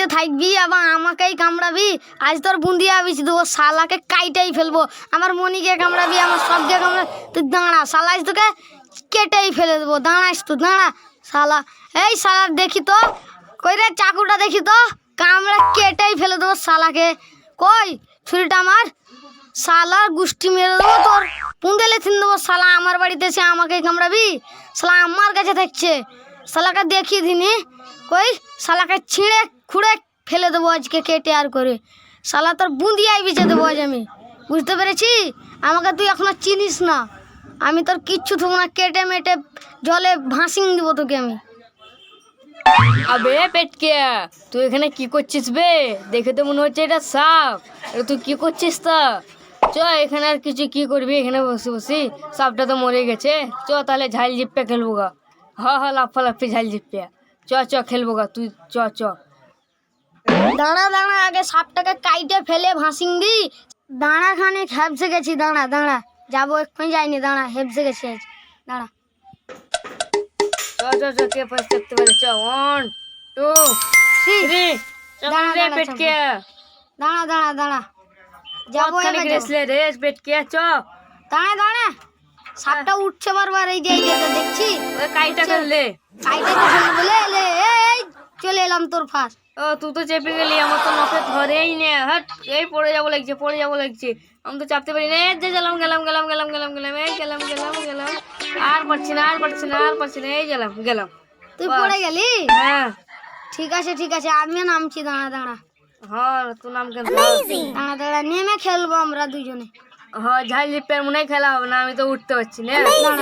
বাড়িতে থাকবি আবার আমাকেই কামড়াবি, আজ তোর বুন্দিয়া আবিস দেবো শালাকে কাইটাই ফেলব। আমার মনিকে কামড়াবি, আমার সবকে কামড়া, তুই দাঁড়া, শালা আজ তোকে কেটেই ফেলে দেবো। দাঁড়াইস তো, দাঁড়া, শালা। এই শালা, দেখি তো, কই রে চাকুটা দেখি তো, কামড়া কেটেই ফেলে দেবো শালাকে। কই, ছুরিটা আমার শালার গুষ্টি মেরে দেবো তোর। পুঁদেলে থিন দেবো, শালা, আমার বাড়িতে এসে আমাকে কামড়াবি। শালা, আমার কাছে থাকছে। শালাকে দেখিয়ে দিনি, কই, শালাকে ছিঁড়ে খুঁড়ে ফেলে দেবো আজকে কেটে আর করে। শালা তোর বুঁদিয়াই বিছে দেবো আজ আমি। বুঝতে পেরেছি? আমাকে তুই এখনও চিনিস না। আমি তোর কিচ্ছু থবো না, কেটে মেটে জলে ভাসিং দিব তোকে আমি। আবে পেটকে, তুই এখানে কি করছিস বে? দেখে তো মনে হচ্ছে এটা সাপ। তুই কি করছিস তা? চ, এখানে আর কিছু কি করবি? এখানে বসে বসি। সাপটা তো মরে গেছে। চ, তাহলে ঝাল জিপ্পে খেলব গা। হ হ, লাফা লাফি ঝাল জিপ্পে। চ চ, খেলব গা। তুই চ চ। দাঁড়া দাঁড়া আগে সাপটাকে কাইটে ফেলে ভাসিং দি দাঁড়া খানে হেপসে গেছি দাঁড়া দাঁড়া যাবো এক্ষুনি যাইনি দাঁড়া হেপসে গেছি আজ দাঁড়া চ চ চ কে ফার্স্ট দেখতে পারে চ ওয়ান টু থ্রি দাঁড়া, রে দাঁড়া, পেটকে দাঁড়া দাঁড়া দাঁড়া যাবো কতখানি এবার যাবো। রেসলে রেস পেটকে চ দাঁড়া দাঁড়া সাপটা উঠছে বারবার এই যে এই যে এটা দেখছি ওই কাইটা খেললে কাইটে ফেলে বলে এলে এই চলে এলাম তোর ফাঁস ও তুই তো চেপে গেলি আমার তো নখে ধরেই নে হাট এই পড়ে যাবো লাগছে পড়ে যাবো লাগছে আমি তো চাপতে পারি না এই যে গেলাম গেলাম গেলাম গেলাম গেলাম গেলাম এই গেলাম গেলাম গেলাম আর পারছি না আর পারছি না আর পারছি না এই গেলাম গেলাম তুই বাস। পড়ে গেলি হ্যাঁ ঠিক আছে ঠিক আছে আমিও নামছি দাঁড়া দাঁড়া হ্যাঁ তোর নাম কেন দাঁড়া দাঁড়া নেমে খেলবো আমরা দুজনে হ্যাঁ ঝাল জিপের মনে হয় খেলা হবে না আমি তো উঠতে পারছি না দাঁড়া